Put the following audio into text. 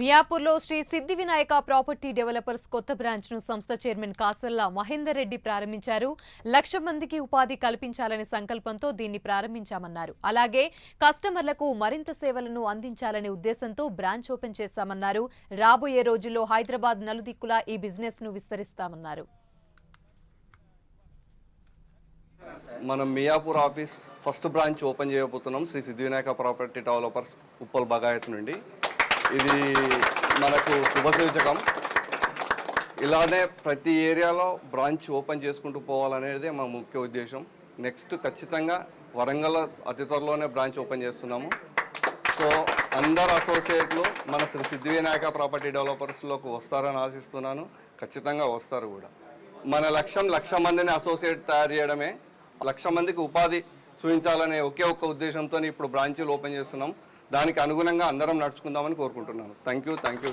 మియాపూర్లో శ్రీ సిద్ధి Vinayaka property developers కొత్త బ్రాంచ్ను సంస్థ chairman కాసల్లా Mahender Reddy ప్రారంభించారు. లక్ష మందికి ఉపాధి కల్పించాలనే సంకల్పంతో దీన్ని ప్రారంభించామన్నారు. అలాగే కస్టమర్లకు మరింత సేవలను అందించాలనే ఉద్దేశంతో బ్రాంచ్ ఓపెన్ చేశామన్నారు. రాబోయే రోజుల్లో హైదరాబాద్ నలుదిక్కులా ఈ బిజినెస్ను విస్తరిస్తామన్నారు. మనం Miyapur office first branch open చేయబోతున్నాం శ్రీ సిద్ధివినాయక ప్రాపర్టీ డెవలపర్స్ ఉప్పల్ బగాయత్ నుండి. ఇది మనకు శుభసూచకం. ఇలానే ప్రతి ఏరియాలో బ్రాంచ్ ఓపెన్ చేసుకుంటూ పోవాలనేది మా ముఖ్య ఉద్దేశం. నెక్స్ట్ ఖచ్చితంగా వరంగల్ అతి త్వరలోనే బ్రాంచ్ ఓపెన్ చేస్తున్నాము. సో అందరు అసోసియేట్లు మన శ్రీ సిద్ధివినాయక ప్రాపర్టీ డెవలపర్స్లోకి వస్తారని ఆశిస్తున్నాను. ఖచ్చితంగా వస్తారు కూడా. మన లక్ష్యం లక్ష మందిని అసోసియేట్ తయారు చేయడమే. లక్ష మందికి ఉపాధి చూపించాలనే ఒకే ఒక్క ఉద్దేశంతో ఇప్పుడు బ్రాంచీలు ఓపెన్ చేస్తున్నాం. దానికి అనుగుణంగా అందరం నడుచుకుందామని కోరుకుంటున్నాను. Thank you thank you